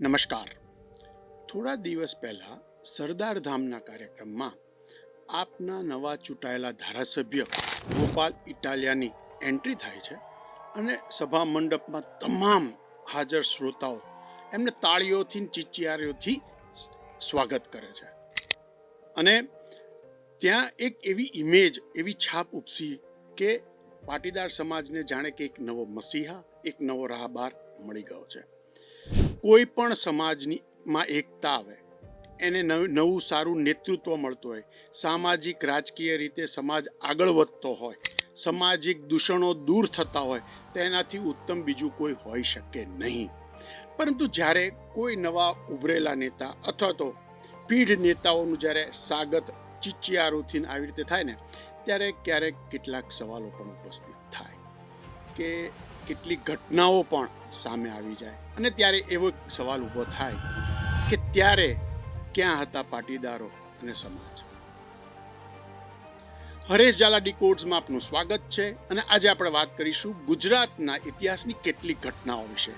નમસ્કાર. થોડા દિવસ પહેલા સરદાર ધામના કાર્યક્રમમાં આપના નવા ચૂંટાયેલા ધારાસભ્ય ગોપાલ ઇટાલિયાની એન્ટ્રી થાય છે અને સભા મંડપમાં તમામ હાજર શ્રોતાઓ એમને તાળીઓથી ચિચિયારીઓથી સ્વાગત કરે છે. અને ત્યાં એક એવી ઇમેજ એવી છાપ ઉપસી કે પાટીદાર સમાજને જાણે કે એક નવો મસીહા, એક નવો રાહબાર મળી ગયો છે. કોઈ પણ સમાજની માં એકતા આવે, એને નવ- સારું નેતૃત્વ મળતું હોય, સામાજિક રાજકીય રીતે સમાજ આગળ વધતો હોય, સામાજિક દૂષણો દૂર થતા હોય, તો એનાથી ઉત્તમ બીજું કોઈ હોઈ શકે નહીં. પરંતુ જ્યારે કોઈ નવા ઉભરેલા નેતા અથવા તો પીઢ નેતાઓનું જ્યારે સ્વાગત ચિચિયારોથી આવી રીતે થાય ને, ત્યારે ક્યારેક કેટલાક સવાલો પણ ઉપસ્થિત થાય કે કેટલીક ઘટનાઓ પણ સામે આવી જાય. અને ત્યારે એવો સવાલ ઊભો થાય કે ત્યારે ક્યાં હતા પાટીદારો અને સમાજ? હરેશ ઝાલા ડીકોડ્સમાં આપનું સ્વાગત છે અને આજે આપણે વાત કરીશું ગુજરાતના ઇતિહાસની કેટલીક ઘટનાઓ વિશે.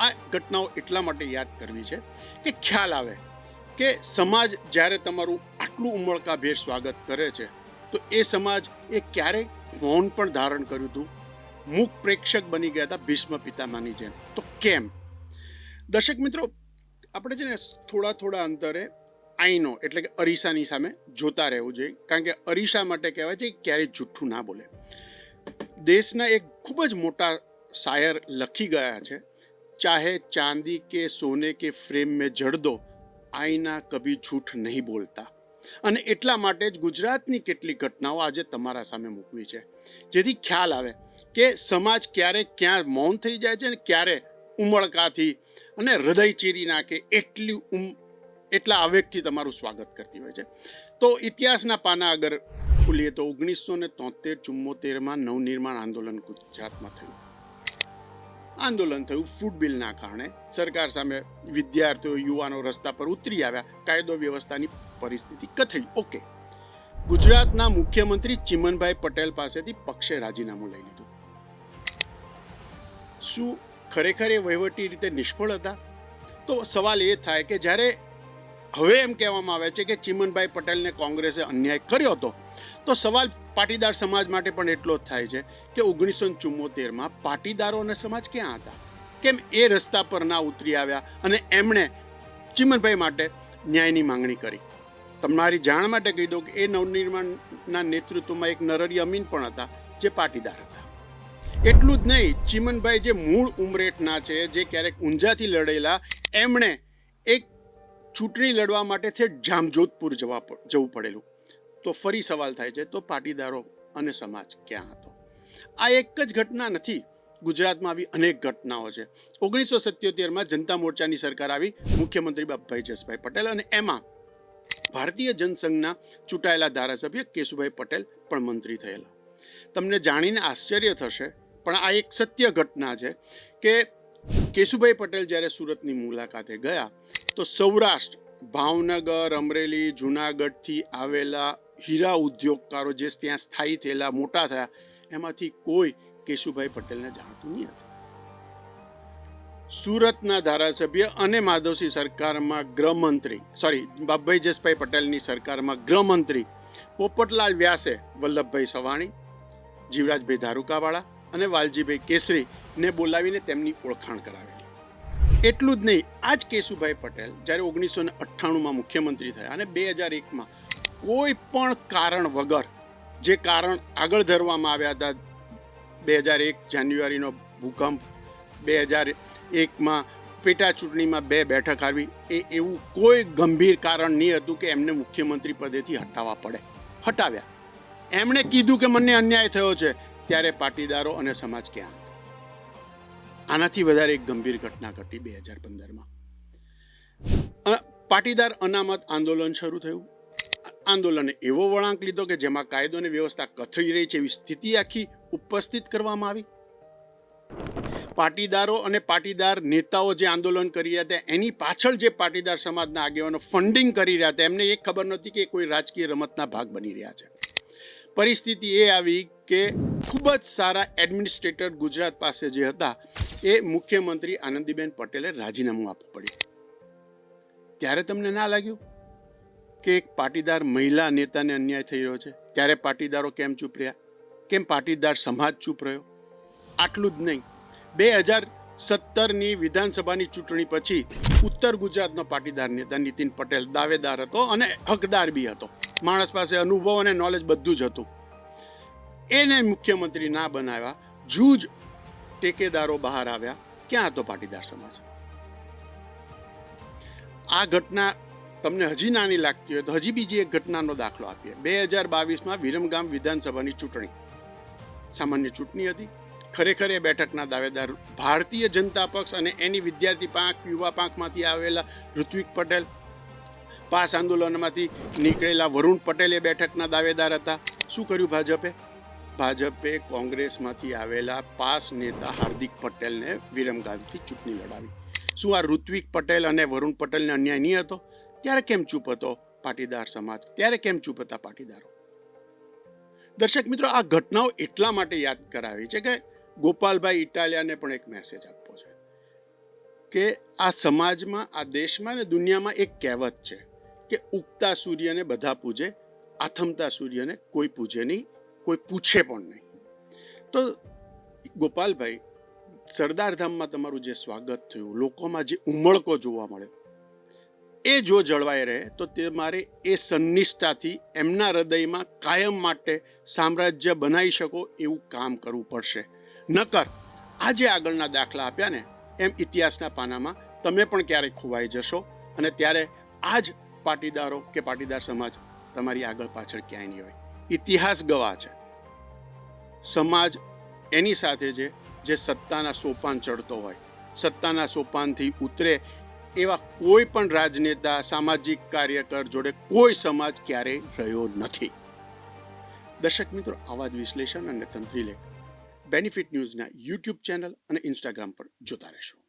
આ ઘટનાઓ એટલા માટે યાદ કરવી છે કે ખ્યાલ આવે કે સમાજ જ્યારે તમારું આટલું ઉમળકાભેર સ્વાગત કરે છે, તો એ સમાજ એ ક્યારેક મૌન પણ ધારણ કર્યું હતું? મૂક પ્રેક્ષક બની ગયા હતા ભીષ્મ પિતામાની જેમ. તો કેમ? દર્શક મિત્રો, આપણે છે ને થોડા થોડા અંતરે આઈનો, એટલે કે અરીસાની સામે જોતા રહેવું જોઈએ. કારણ કે અરીસા માટે કહેવાય છે કે ક્યારેય જૂઠું ના બોલે. દેશના એક ખૂબ જ મોટા શાયર લખી ગયા છે, ચાહે ચાંદી કે સોને કે ફ્રેમ મેં જડ દો આઈના કભી જૂઠ નહીં બોલતા. અને એટલા માટે જ ગુજરાતની કેટલી ઘટનાઓ આજે તમારા સામે મૂકવી છે. જેથી ખ્યાલ આવે કે સમાજ ક્યારે ક્યાં મૌન થઈ જાય છે ને ક્યારે ઉમળકાથી અને હૃદય ચીરી નાખે એટલી ઉમ, એટલા આવેગથી તમારું સ્વાગત કરતી હોય છે. તો ઇતિહાસના પાના અગર ખુલીએ તો ઓગણીસો ને તોતેર ચુમ્મોતેરમાં નવનિર્માણ આંદોલન ગુજરાતમાં થયું. આંદોલન થયું ફૂડ બિલના કારણે. સરકાર સામે વિદ્યાર્થીઓ, યુવાનો રસ્તા પર ઉતરી આવ્યા. કાયદો વ્યવસ્થાની પરિસ્થિતિ કથળી. ઓકે. ગુજરાતના મુખ્યમંત્રી ચિમનભાઈ પટેલ પાસેથી પક્ષે રાજીનામું લઈ લીધું. શું ખરેખર એ વહીવટી રીતે નિષ્ફળ હતા? તો સવાલ એ થાય કે જ્યારે હવે એમ કહેવામાં આવે છે કે ચિમનભાઈ પટેલને કોંગ્રેસે અન્યાય કર્યો હતો, તો સવાલ પાટીદાર સમાજ માટે પણ એટલો જ થાય છે કે ઓગણીસો ચુમ્મોતેરમાં પાટીદારો અને સમાજ ક્યાં હતા? કેમ એ રસ્તા પર ના ઉતરી આવ્યા અને એમણે ચિમનભાઈ માટે ન્યાયની માંગણી કરી? તમારી જાણ માટે કહી દઉં કે એ નવનિર્માણના નેતૃત્વમાં એક નરરી અમીન પણ હતા જે પાટીદાર હતા. એટલું જ નહીં, ચિમનભાઈ જે મૂળ ઉમરેઠના છે, જે ક્યારેક ઊંઝાથી લડેલા, એમણે એક ચૂંટણી લડવા માટે છે જામજોધપુર જવા જવું પડેલું. તો ફરી સવાલ થાય છે, તો પાટીદારો અને સમાજ ક્યાં હતો? આ એક જ ઘટના નથી, ગુજરાતમાં આવી અનેક ઘટનાઓ છે. ઓગણીસો સત્યોતેરમાં જનતા મોરચાની સરકાર આવી, મુખ્યમંત્રી બાપભાઈ જસભાઈ પટેલ અને એમાં ભારતીય જનસંઘના ચૂંટાયેલા ધારાસભ્ય કેશુભાઈ પટેલ પણ મંત્રી થયેલા. તમને જાણીને આશ્ચર્ય થશે પણ આ એક સત્ય ઘટના છે કે કેશુભાઈ પટેલ જ્યારે સુરતની મુલાકાતે ગયા, તો સૌરાષ્ટ્ર, ભાવનગર, અમરેલી, જુનાગઢથી આવેલા હીરા ઉદ્યોગકારો જે ત્યાં સ્થાયી થયેલા, મોટા થયા, એમાંથી કોઈ કેશુભાઈ પટેલને જાણતું નહીં હતું. સુરતના ધારાસભ્ય અને માધવસિંહ સરકારમાં ગૃહમંત્રી સોરી બાપભાઈ જસભાઈ પટેલની સરકારમાં ગૃહમંત્રી પોપટલાલ વ્યાસે, વલ્લભભાઈ સવાણી, જીવરાજભાઈ ધારુકાવાળા અને વાલજીભાઈ કેસરીને બોલાવીને તેમની ઓળખાણ કરાવેલી. એટલું જ નહીં આ જ કેશુભાઈ પટેલ જ્યારે ઓગણીસો ને અઠ્ઠાણુંમાં મુખ્યમંત્રી થયા અને બે હજાર એકમાં કોઈ પણ કારણ વગર જે કારણ આગળ ધરવામાં આવ્યા હતા, બે હજાર એક જાન્યુઆરીનો ભૂકંપ, બે હજાર એકમાં પેટા ચૂંટણીમાં બે બેઠક આવી, એ એવું કોઈ ગંભીર કારણ નહીં હતું કે એમને મુખ્યમંત્રી પદેથી હટાવવા પડે, હટાવ્યા. એમણે કીધું કે મને અન્યાય થયો છે ત્યારે પાટીદારો અને સમાજ ક્યાં હતા? આનાથી વધારે એક ગંભીર ઘટના ઘટી બે હજાર પંદરમાં. પાટીદાર અનામત આંદોલન શરૂ થયું. આંદોલને એવો વળાંક લીધો કે જેમાં કાયદો અને વ્યવસ્થા કથળી રહી છે એવી સ્થિતિ આખી ઉપસ્થિત કરવામાં આવી. પાટીદારો અને પાટીદાર નેતાઓ જે આંદોલન કરી રહ્યા હતા, એની પાછળ જે પાટીદાર સમાજના આગેવાનો ફંડિંગ કરી રહ્યા હતા, એમને એ ખબર નહોતી કે કોઈ રાજકીય રમતના ભાગ બની રહ્યા છે. પરિસ્થિતિ એ આવી કે ખૂબ જ સારા એડમિનિસ્ટ્રેટર ગુજરાત પાસે જે હતા, એ મુખ્યમંત્રી આનંદીબેન પટેલે રાજીનામું આપવું પડ્યું. ત્યારે તમને ના લાગ્યું કે એક પાટીદાર મહિલા નેતાને અન્યાય થઈ રહ્યો છે? ત્યારે પાટીદારો કેમ ચૂપ રહ્યા? કેમ પાટીદાર સમાજ ચૂપ રહ્યો? આટલું જ નહીં. બે હજાર સત્તરની વિધાનસભાની ચૂંટણી પછી ઉત્તર ગુજરાતનો પાટીદાર નેતા નીતિન પટેલ દાવેદાર હતો અને હકદાર બી હતો. માણસ પાસે અનુભવ અને નોલેજ બધું જ હતું. એને મુખ્યમંત્રી ના બનાવ્યા, જૂજ ટેકેદારો બહાર આવ્યા, ક્યાં હતો પાટીદાર સમાજ? આ ઘટના તમને હજી નાની લાગતી હોય તો હજી બીજી એક ઘટનાનો દાખલો આપીએ. બે હજાર બાવીસમાં વિરમગામ વિધાનસભાની ચૂંટણી. સામાન્ય ચૂંટણી હતી. ખરેખર એ બેઠકના દાવેદાર ભારતીય જનતા પક્ષ અને એની વિદ્યાર્થી પાંખ, યુવા પાંખમાંથી આવેલા ઋત્વિક પટેલ, પાસ આંદોલનમાંથી નીકળેલા વરુણ પટેલ એ બેઠકના દાવેદાર હતા. શું કર્યું ભાજપે? ભાજપે કોંગ્રેસમાંથી આવેલા પાસ નેતા હાર્દિક પટેલને વિરમગામથી ચૂંટણી લડાવી. શું આ ઋત્વિક પટેલ અને વરુણ પટેલને અન્યાય નહીં હતો? ત્યારે કેમ ચૂપ હતો પાટીદાર સમાજ? ત્યારે કેમ ચૂપ હતા પાટીદારો? દર્શક મિત્રો, આ ઘટનાઓ એટલા માટે યાદ કરાવી છે કે ગોપાલભાઈ ઇટાલિયાને પણ એક મેસેજ આપવો છે કે આ સમાજમાં, આ દેશમાં અને દુનિયામાં એક કહેવત છે કે ઉગતા સૂર્યને બધા પૂજે, આથમતા સૂર્યને કોઈ પૂજે નહીં. કોઈ પૂછે પણ નહીં. તો ગોપાલભાઈ સરદારધામમાં તમારું જે સ્વાગત થયું, લોકોમાં જે ઉમળકો જોવા મળે એ જો જળવાઈ રહે, તો તે મારે એ સન્નિષ્ઠાથી એમના હૃદયમાં કાયમ માટે સામ્રાજ્ય બનાવી શકો એવું કામ કરવું પડશે. નકર, આજે આગળના દાખલા આપ્યા ને, એમ ઇતિહાસના પાનામાં તમે પણ ક્યારેક ખોવાઈ જશો અને ત્યારે આ જ પાટીદારો કે પાટીદાર સમાજ તમારી આગળ પાછળ ક્યાંય નહીં હોય. ઇતિહાસ ગવાહ છે. સમાજ એની સાથે છે જે સત્તાના સોપાન ચડતો હોય. સત્તાના સોપાનથી ઉતરે એવા કોઈ પણ રાજનેતા, સામાજિક કાર્યકર જોડે કોઈ સમાજ ક્યારેય રહ્યો નથી. દર્શક મિત્રો, આવા જ વિશ્લેષણ અને તંત્રી લેખ. બેનિફિટ ન્યૂઝના યુટ્યુબ ચેનલ અને ઇન્સ્ટાગ્રામ પર જોતા રહેશો.